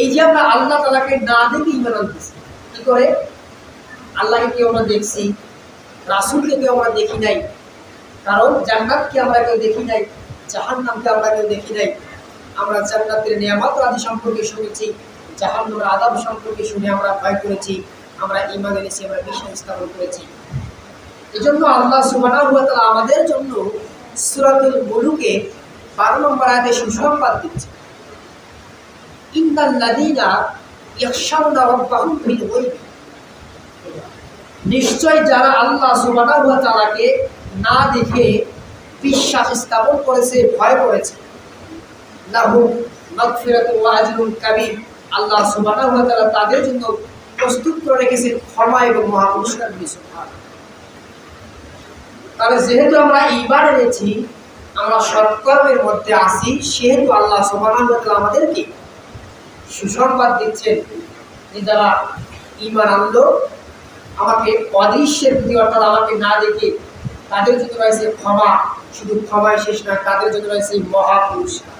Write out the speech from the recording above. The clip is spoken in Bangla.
এই যে আমরা আল্লাহ তালাকে না দেখে ইমান আনতেছি, কি করে? আল্লাহকে কেউ আমরা দেখছি, রাসুলকে কেউ আমরা দেখি নাই, কারণ জান্নাতকে আমরা কেউ দেখি নাই জাহান নামকে আমরা কেউ দেখি নাই। আমরা জান্নাতের নিয়ামত আদি সম্পর্কে শুনেছি, জাহান্নামের আদাব সম্পর্কে শুনে আমরা ভয় করেছি, আমরা ইমান এনেছি, আমরা বিশ্বাস স্থাপন করেছি। এজন্য আল্লাহ তাআলা আমাদের জন্য সুরাতুল মুলুকে 12 নম্বর আয়াতে সুসংবাদ দিচ্ছে নিশ্চয় যারা আল্লাহ তাআলাকে না দেখে বিশ্বাস স্থাপন করেছে, ভয় করেছে আল্লাহ তাআলা তাদের জন্য প্রস্তুত করে রেখেছেন ক্ষমা এবং মহা পুরস্কার দিয়ে যেহেতু আমরা ইমান এনেছি, আমরা সৎকর্মের মধ্যে আসি সেহেতু আল্লাহ ওয়া আমাদেরকে সুসংবাদ দিচ্ছেন যে যারা ইমান আনলো, আমাকে অদৃশ্যের প্রতি অর্থাৎ আমাকে না দেখে তাদের জন্য রয়েছে ক্ষমা। শুধু ক্ষমায় শেষ নয়, তাদের জন্য রয়েছে মহাপুরস্কার।